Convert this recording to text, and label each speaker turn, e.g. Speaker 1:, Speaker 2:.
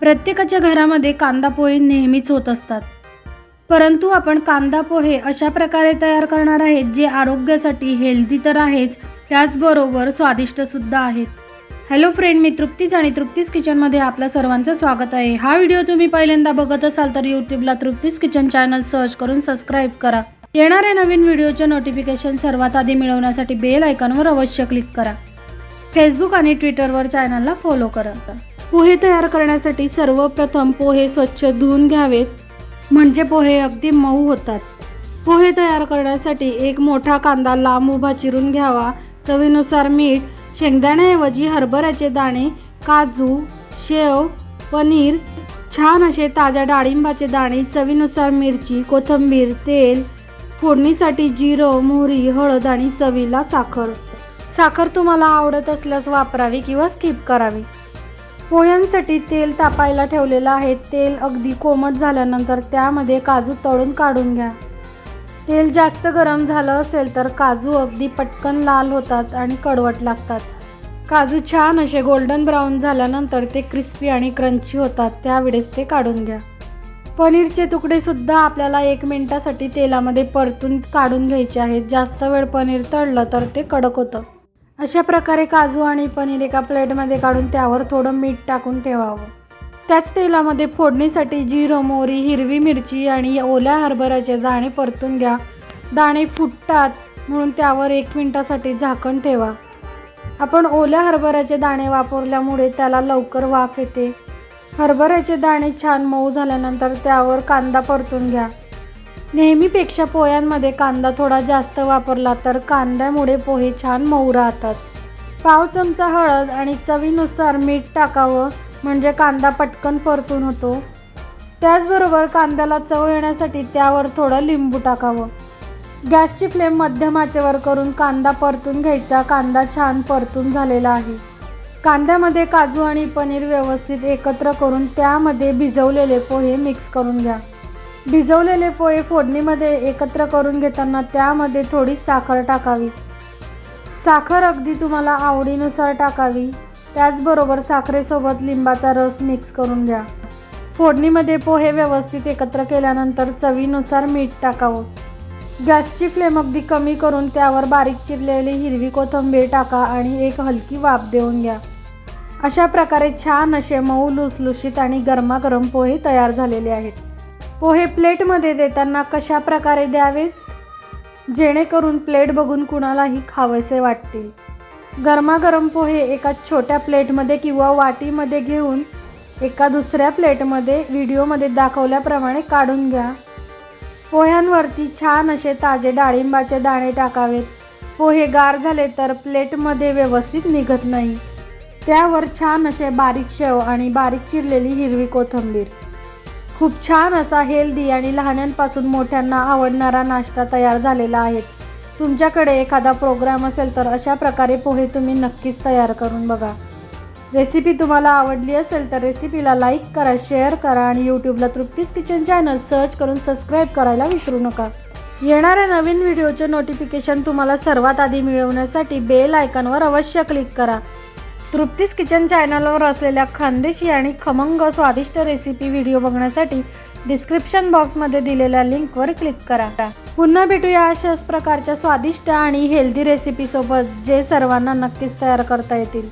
Speaker 1: प्रत्येकाच्या घरामध्ये कांदा पोहे नेहमीच होत असतात. परंतु आपण कांदा पोहे अशा प्रकारे तयार करणार आहेत जे आरोग्यासाठी हेल्दी तर आहेच त्याचबरोबर स्वादिष्टसुद्धा आहेत. हॅलो फ्रेंड मी तृप्तीच आणि तृप्तीज किचनमध्ये आपलं सर्वांचं स्वागत आहे. हा व्हिडिओ तुम्ही पहिल्यांदा बघत असाल तर यूट्यूबला तृप्तीज किचन चॅनल सर्च करून सबस्क्राईब करा. येणाऱ्या नवीन व्हिडिओचे नोटिफिकेशन सर्वात आधी मिळवण्यासाठी बेल आयकॉनवर अवश्य क्लिक करा. फेसबुक आणि ट्विटरवर चॅनलला फॉलो करा पोहे तयार करण्यासाठी सर्वप्रथम पोहे स्वच्छ धुवून घ्यावेत. म्हणजे पोहे अगदी मऊ होतात. पोहे तयार करण्यासाठी एक मोठा कांदा लांब उभा चिरून घ्यावा. चवीनुसार मीठ शेंगदाण्याऐवजी हरभऱ्याचे दाणे काजू शेव पनीर छान असे ताज्या डाळिंबाचे दाणे चवीनुसार मिरची कोथिंबीर तेल फोडणीसाठी जिरं मोहरी हळद आणि चवीला साखर. साखर तुम्हाला आवडत असल्यास वापरावी किंवा स्किप करावी. पोह्यांसाठी तेल तापायला ठेवलेलं आहे. तेल अगदी कोमट झाल्यानंतर त्यामध्ये काजू तळून काढून घ्या. तेल जास्त गरम झालं असेल तर काजू अगदी पटकन लाल होतात आणि कडवट लागतात. काजू छान असे गोल्डन ब्राऊन झाल्यानंतर ते क्रिस्पी आणि क्रंची होतात. त्यावेळेस ते काढून घ्या. पनीरचे तुकडेसुद्धा आपल्याला एक मिनटासाठी तेलामध्ये परतून काढून घ्यायचे आहेत. जास्त वेळ पनीर तळलं तर ते कडक होतं. अशा प्रकारे काजू आणि पनीर एका प्लेटमध्ये काढून त्यावर थोडं मीठ टाकून ठेवावं. त्याच तेलामध्ये फोडणीसाठी जिरं मोहरी हिरवी मिरची आणि ओल्या हरभऱ्याचे दाणे परतून घ्या. दाणे फुटतात म्हणून त्यावर एक मिनटासाठी झाकण ठेवा. आपण ओल्या हरभऱ्याचे दाणे वापरल्यामुळे त्याला लवकर वाफ येते. हरभऱ्याचे दाणे छान मऊ झाल्यानंतर त्यावर कांदा परतून घ्या. नेहमीपेक्षा पोह्यांमध्ये कांदा थोडा जास्त वापरला तर कांद्यामुळे पोहे छान मऊ राहतात. पाव चमचा हळद आणि चवीनुसार मीठ टाकावं म्हणजे कांदा पटकन परतून होतो. त्याचबरोबर कांद्याला चव येण्यासाठी त्यावर थोडं लिंबू टाकावं. गॅसची फ्लेम मध्यम आचेवर करून कांदा परतून घ्यायचा. कांदा छान परतून झालेला आहे. कांद्यामध्ये काजू आणि पनीर व्यवस्थित एकत्र करून त्यामध्ये भिजवलेले पोहे मिक्स करून घ्या. भिजवलेले पोहे फोडणीमध्ये एकत्र करून घेताना त्यामध्ये थोडी साखर टाकावी. साखर अगदी तुम्हाला आवडीनुसार टाकावी. त्याचबरोबर साखरेसोबत लिंबाचा रस मिक्स करून घ्या. फोडणीमध्ये पोहे व्यवस्थित एकत्र केल्यानंतर चवीनुसार मीठ टाकावं. गॅसची फ्लेम अगदी कमी करून त्यावर बारीक चिरलेली हिरवी कोथिंबीर टाका आणि एक हलकी वाफ देऊन घ्या. अशा प्रकारे छान असे मऊ लुसलुशीत आणि गरमागरम पोहे तयार झालेले आहेत. पोहे प्लेटमध्ये देताना कशा प्रकारे द्यावेत? जेणेकरून प्लेट बघून कुणालाही खावेसे वाटतील. गरमागरम पोहे एका छोट्या प्लेटमध्ये किंवा वाटीमध्ये घेऊन एका दुसऱ्या प्लेटमध्ये व्हिडिओमध्ये दाखवल्याप्रमाणे काढून घ्या. पोह्यांवरती छान असे ताजे डाळिंबाचे दाणे टाकावेत. पोहे गार झाले तर प्लेटमध्ये व्यवस्थित निघत नाही. त्यावर छान असे बारीक शेव आणि बारीक चिरलेली हिरवी कोथिंबीर. खूप छान असा हेल्दी आणि लहानांपासून मोठ्यांना आवडणारा नाश्ता तयार झालेला आहे. तुमच्याकडे एखादा प्रोग्राम असेल तर अशा प्रकारे पोहे तुम्ही नक्कीच तयार करून बघा. रेसिपी तुम्हाला आवडली असेल तर रेसिपीला लाईक करा शेअर करा आणि यूट्यूबला तृप्तीस किचन चॅनल सर्च करून सबस्क्राईब करायला विसरू नका. येणाऱ्या नवीन व्हिडिओचे नोटिफिकेशन तुम्हाला सर्वात आधी मिळवण्यासाठी बेल आयकॉनवर अवश्य क्लिक करा. तृप्तीस किचन चॅनलवर असलेल्या खानदेशी आणि खमंग स्वादिष्ट रेसिपी व्हिडिओ बघण्यासाठी डिस्क्रिप्शन बॉक्समध्ये दिलेल्या लिंकवर क्लिक करा. पुन्हा भेटूया अशाच प्रकारच्या स्वादिष्ट आणि हेल्दी रेसिपीसोबत जे सर्वांना नक्कीच तयार करता येतील.